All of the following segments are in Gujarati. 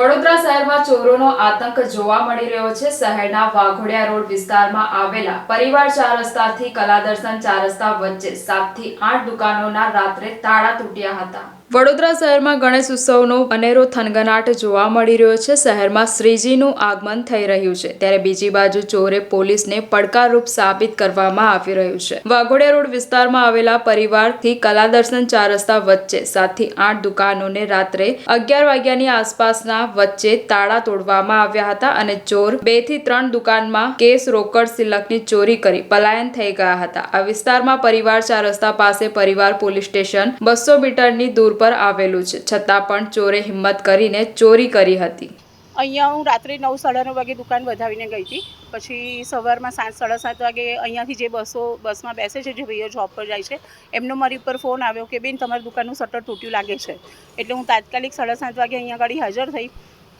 વડોદરા શહેરમાં ચોરોનો આતંક જોવા મળી રહ્યો છે. શહેરના વાઘોડિયા રોડ વિસ્તારમાં આવેલા પરિવાર ચાર રસ્તાથી કલાદર્શન ચાર રસ્તા વચ્ચે સાતથી આઠ દુકાનોના રાત્રે તાળા તૂટ્યા હતા. વડોદરા શહેરમાં ગણેશ ઉત્સવનો અનેરો થનગનાટ જોવા મળી રહ્યો છે. શહેરમાં શ્રીજીનું આગમન થઈ રહ્યું છે. ત્યારે બીજી બાજુ ચોરે પોલીસને પડકારરૂપ સાબિત કરવામાં આવી રહ્યું છે. વાઘોડિયા રોડ વિસ્તારમાં આવેલા પરિવારથી કલાદર્શન ચાર રસ્તા વચ્ચે સાતથી આઠ દુકાનોને રાત્રે અગિયાર વાગ્યાની આસપાસના વચ્ચે તાળા તોડવામાં આવ્યા હતા અને ચોર બેથી ત્રણ દુકાનમાં કેસ રોકડ સિલકની ચોરી કરી પલાયન થઈ ગયા હતા. આ વિસ્તારમાં પરિવાર ચાર રસ્તા પાસે પરિવાર પોલીસ સ્ટેશન બસો મીટરની દૂર પર આવેલું છે. છતાં પણ ચોરે હિંમત કરીને ચોરી કરી હતી. અહીંયા હું રાત્રે નવ સાડા નવ વાગે દુકાન વધાવીને ગઈ હતી. પછી સવારમાં સાત સાડા સાત વાગે અહીંયાથી જે બસો બસમાં બેસે છે, જે ભાઈઓ જોબ પર જાય છે, એમનો મારી ઉપર ફોન આવ્યો કે, બેન, તમારી દુકાનનું શટર તૂટ્યું લાગે છે. એટલે હું તાત્કાલિક સાડા સાત વાગે અહીંયા આગળ હાજર થઈ.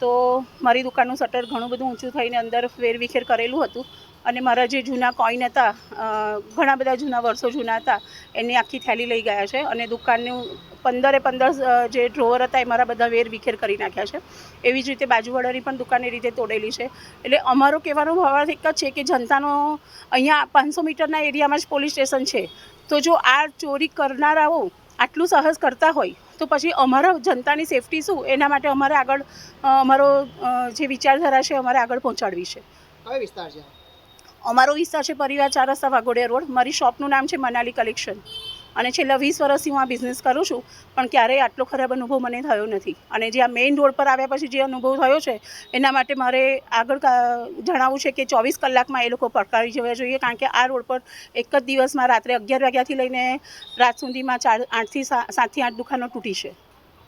તો મારી દુકાનનું શટર ઘણું બધું ઊંચું થઈને અંદર વેરવિખેર કરેલું હતું. અને મારા જે જૂના કોઈન હતા ઘણા બધા જૂના વર્ષો જૂના હતા, એની આખી થેલી લઈ ગયા છે અને દુકાનનું પંદરે પંદર જે ડ્રોવર હતા એ મારા બધા વેર વિખેર કરી નાખ્યા છે. એવી જ રીતે બાજુવાળાની પણ દુકાન એ રીતે તોડેલી છે. એટલે અમારો કહેવાનો ભાવાર્થ એક જ છે કે જનતાનો અહીંયા પાંચસો મીટરના એરિયામાં જ પોલીસ સ્ટેશન છે. તો જો આ ચોરી કરનારાઓ આટલું સાહસ કરતા હોય તો પછી અમારા જનતાની સેફટી શું? એના માટે અમારે આગળ અમારો જે વિચારધારા છે અમારે આગળ પહોંચાડવી છે. કયો વિસ્તાર છે? અમારો વિસ્તાર છે પરિવાર ચાર રસ્તા વાઘોડિયા રોડ. મારી શોપનું નામ છે મનાલી કલેક્શન. અને છેલ્લા વીસ વર્ષથી હું આ બિઝનેસ કરું છું, પણ ક્યારેય આટલો ખરાબ અનુભવ મને થયો નથી. અને જે આ મેઇન રોડ પર આવ્યા પછી જે અનુભવ થયો છે, એના માટે મારે આગળ જણાવવું છે કે ચોવીસ કલાકમાં એ લોકો પડકારી જવા જોઈએ, કારણ કે આ રોડ પર એક જ દિવસમાં રાત્રે અગિયાર વાગ્યાથી લઈને રાત સુધીમાં ચાર, આઠથી સાતથી આઠ દુકાનો તૂટી છે.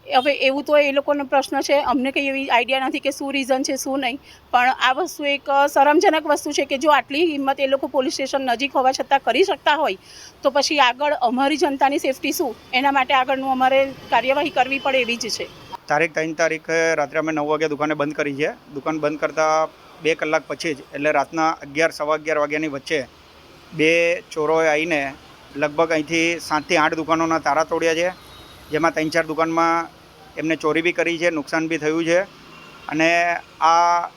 હવે એવું તો એ લોકોનો પ્રશ્ન છે. અમને કંઈ એવી આઈડિયા નથી કે શું રીઝન છે, શું નહીં. પણ આ વસ્તુ એક શરમજનક વસ્તુ છે કે જો આટલી હિંમત એ લોકો પોલીસ સ્ટેશન નજીક હોવા છતાં કરી શકતા હોય, તો પછી આગળ અમારી જનતાની સેફટી શું? એના માટે આગળનું અમારે કાર્યવાહી કરવી પડે એવી જ છે. તારીખ ત્રણ તારીખે રાત્રે અમે નવ વાગ્યા દુકાને બંધ કરી છે. દુકાન બંધ કરતાં બે કલાક પછી જ, એટલે રાતના અગિયાર, સવા અગિયાર વાગ્યાની વચ્ચે બે ચોરોએ આવીને લગભગ અહીંથી સાતથી આઠ દુકાનોના તારા તોડ્યા છે. જેમાં ત્રણ ચાર દુકાનમાં એમને ચોરી બી કરી છે, નુકસાન બી થયું છે. અને આ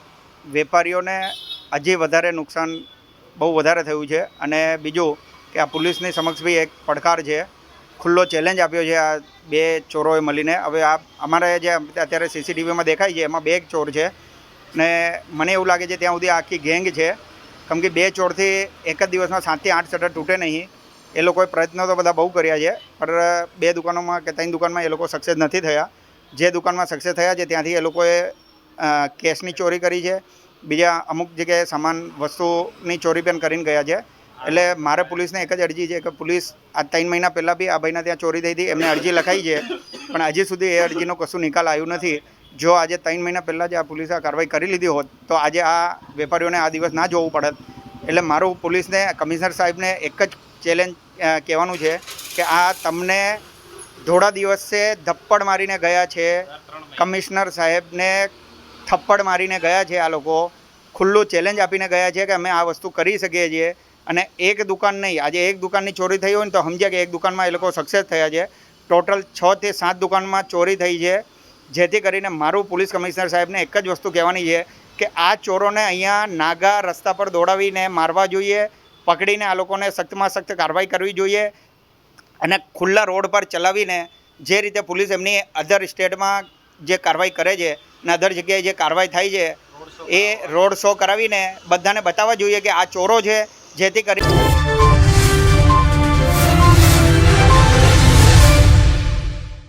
વેપારીઓને હજી વધારે નુકસાન, બહુ વધારે થયું છે. અને બીજું કે આ પોલીસની સમક્ષ બી એક પડકાર છે. ખુલ્લો ચેલેન્જ આપ્યો છે આ બે ચોરોએ મળીને. હવે આ અમારે જે અત્યારે સીસીટીવીમાં દેખાય છે, એમાં બે ચોર છે. ને મને એવું લાગે છે ત્યાં સુધી આખી ગેંગ છે. કેમ કે બે ચોરથી એક જ દિવસમાં સાતથી આઠ શટર તૂટે નહીં. એ લોકોએ પ્રયત્નો તો બધા બહુ કર્યા છે, પણ બે દુકાનોમાં કે ત્રણ દુકાનમાં એ લોકો સક્સેસ નથી થયા. જે દુકાનમાં સક્સેસ થયા છે, ત્યાંથી એ લોકોએ કેશની ચોરી કરી છે. બીજા અમુક જગ્યાએ સામાન, વસ્તુની ચોરી પણ કરીને ગયા છે. એટલે મારે પોલીસને એક જ અરજી છે કે પોલીસ આ ત્રણ મહિના પહેલાં બી આ ભાઈના ત્યાં ચોરી થઈ હતી, એમને અરજી લખાઈ છે. પણ હજી સુધી એ અરજીનો કશું નિકાલ આવ્યું નથી. જો આજે ત્રણ મહિના પહેલાં જ આ પોલીસે આ કાર્યવાહી કરી લીધી હોત, તો આજે આ વેપારીઓને આ દિવસ ના જોવું પડત. એટલે મારું પોલીસને, કમિશનર સાહેબને એક જ ચેલેન્જ કહેવાનું છે કે આ તમને થોડા દિવસે ધપ્પડ મારીને ગયા છે. કમિશનર સાહેબને થપ્પડ મારીને ગયા છે આ લોકો. ખુલ્લું ચેલેન્જ આપીને ગયા છે કે અમે આ વસ્તુ કરી શકીએ છીએ. અને એક દુકાન નહીં, આજે એક દુકાનની ચોરી થઈ હોય ને તો સમજ્યા કે એક દુકાનમાં એ લોકો સક્સેસ થયા છે. ટોટલ છ થી સાત દુકાનમાં ચોરી થઈ છે. જેથી કરીને મારું પોલીસ કમિશનર સાહેબને એક જ વસ્તુ કહેવાની છે કે આ ચોરોને અહીંયા નાગા રસ્તા પર દોડાવીને મારવા જોઈએ. પકડીને આ લોકોને સખ્તમાં સખ્ત કાર્યવાહી કરવી જોઈએ અને ખુલ્લા રોડ પર ચલાવીને જે રીતે પોલીસ એમની અધર સ્ટેટમાં જે કાર્યવાહી કરે છે અને અધર જગ્યાએ જે કાર્યવાહી થાય છે, એ રોડ શો કરાવીને બધાને બતાવવા જોઈએ કે આ ચોરો છે, જેથી કરી